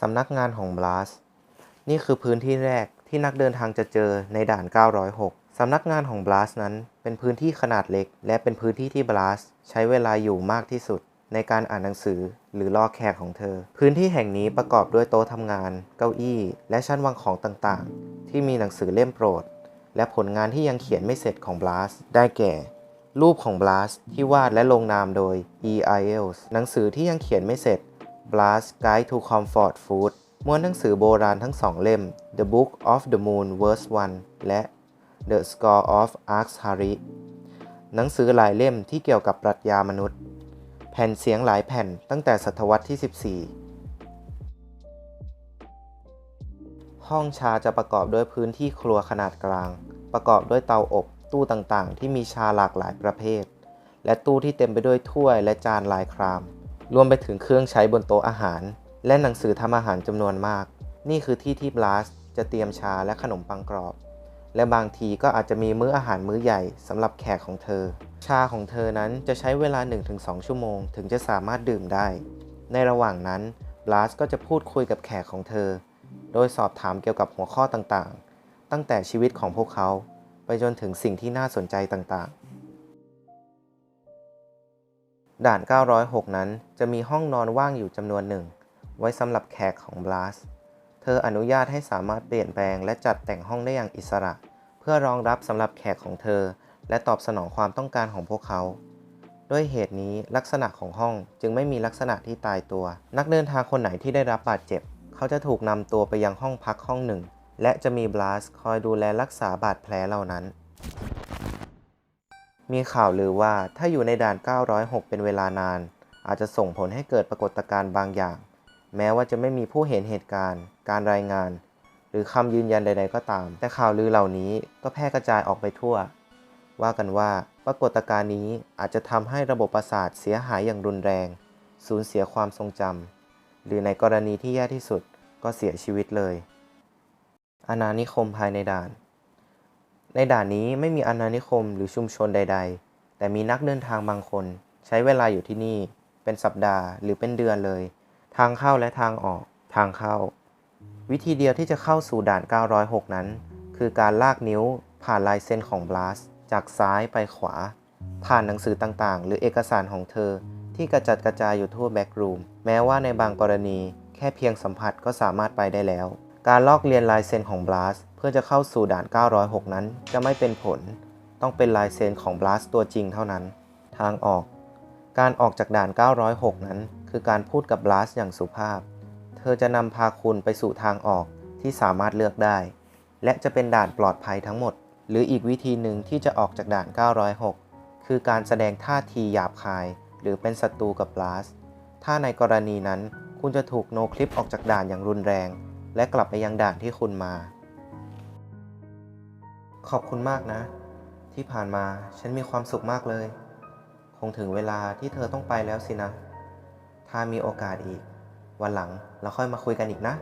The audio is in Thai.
สำนักงานของบลัสนี่คือพื้นที่แรกที่นักเดินทางจะเจอในด่าน 906 สำนักงานของบลัสนั้นเป็นพื้นที่ขนาดเล็ก และเป็นพื้นที่ที่บลัสใช้เวลาอยู่มากที่สุด ในการอ่านหนังสือหรือรอแขกของเธอ พื้นที่แห่งนี้ประกอบด้วยโต๊ะทำงาน เก้าอี้ และชั้นวางของต่างๆ ที่มีหนังสือเล่มโปรด และผลงานที่ยังเขียนไม่เสร็จของบลัสได้แก่ รูปของบลัสที่วาดและลงนามโดย E.I.L.S. หนังสือที่ยังเขียนไม่เสร็จ Blast Guide to Comfort Food ม้วนหนังสือโบราณทั้งสองเล่ม The Book of the Moon Verse 1 และ The Score of Arcturus หนังสือหลายเล่มที่เกี่ยวกับปรัชญามนุษย์ แผ่นเสียงหลายแผ่นตั้งแต่ศตวรรษที่ 14 ห้องชาจะประกอบด้วยพื้นที่ครัวขนาดกลาง ประกอบด้วยเตาอบ ตู้ต่างๆ ที่มีชาหลากหลายประเภท และตู้ที่เต็มไปด้วยถ้วยและจานลายคราม รวมไปถึงเครื่องใช้บนโต๊ะอาหาร และหนังสือทำอาหารจำนวนมาก นี่คือที่ที่บลัสจะเตรียมชาและขนมปังกรอบ และบางทีก็อาจจะมีมื้ออาหารมื้อใหญ่สำหรับแขกของเธอ ชาของเธอนั้นจะใช้เวลา 1-2 ชั่วโมง ถึงจะสามารถดื่มได้ ในระหว่างนั้นบลัสก็จะพูดคุยกับแขกของเธอ โดยสอบถามเกี่ยวกับหัวข้อต่างๆ ตั้งแต่ชีวิตของพวกเขา ไปจนถึงสิ่งที่น่าสนใจต่างๆ ด่าน 906 นั้นจะมีห้องนอนว่างอยู่จำนวนหนึ่ง ไว้สำหรับแขกของบลัสเธออนุญาตให้สามารถเปลี่ยนแปลงและจัดแต่งห้องได้อย่างอิสระ เพื่อรองรับสำหรับแขกของเธอ และตอบสนองความต้องการของพวกเขาด้วยเหตุนี้ลักษณะของห้องจึงไม่มีลักษณะที่ตายตัว นักเดินทางคนไหนที่ได้รับบาดเจ็บ เขาจะถูกนำตัวไปยังห้องพักห้องหนึ่ง และจะมีบลัสคอยดูแลรักษาบาดแผลเหล่านั้น มีข่าวลือว่าถ้าอยู่ในด่าน 906 เป็นเวลานาน อาจจะส่งผลให้เกิดปรากฏการณ์บางอย่าง แม้ว่าจะไม่มีผู้เห็นเหตุการณ์ การรายงาน หรือคำยืนยันใด ๆ ก็ตาม แต่ข่าวลือเหล่านี้ก็แพร่กระจายออกไปทั่ว ว่ากันว่าปรากฏการณ์นี้อาจจะทำให้ระบบประสาทเสียหายอย่างรุนแรง สูญเสียความทรงจำหรือในกรณีที่แย่ที่สุดก็เสียชีวิตเลย อาณานิคมภายในด่าน ในด่านนี้ไม่มีอาณานิคมหรือชุมชนใด ๆ แต่มีนักเดินทางบางคน ใช้เวลาอยู่ที่นี่ เป็นสัปดาห์หรือเป็นเดือนเลย ทางเข้าและทางออกทางเข้า วิธีเดียวที่จะเข้าสู่ด่าน 906 นั้น คือการลากนิ้วผ่านลายเส้นของบลัสจากซ้ายไปขวา ผ่านหนังสือต่างๆ หรือเอกสารของเธอ ที่กระจัดกระจายอยู่ทั่วแบ็กรูมแม้ว่าในบางกรณี แค่เพียงสัมผัสก็สามารถไปได้แล้ว การลอกเลียนลายเซ็นของบลัส พื่อจะเข้าสู่ด่าน 906 นั้น จะไม่เป็นผล ต้องเป็นลายเซ็นของบลัสตัวจริงเท่านั้น ทางออก การออกจากด่าน 906 นั้น คือการพูดกับบลัสอย่างสุภาพ เธอจะนำพาคุณไปสู่ทางออกที่สามารถเลือกได้ และจะเป็นด่านปลอดภัยทั้งหมด หรืออีกวิธีหนึ่งที่จะออกจากด่าน 906 คือการแสดงท่าทีหยาบคาย หรือเป็นศัตรูกับบลัสถ้าในกรณีนั้น คุณจะถูกโนคลิปออกจากด่านอย่างรุนแรง และกลับไปยังด่านที่คุณมา ขอบคุณมากนะ ที่ผ่านมาฉันมีความสุขมากเลย คงถึงเวลาที่เธอต้องไปแล้วสินะ ถ้ามีโอกาสอีก วันหลังเราค่อยมาคุยกันอีกนะ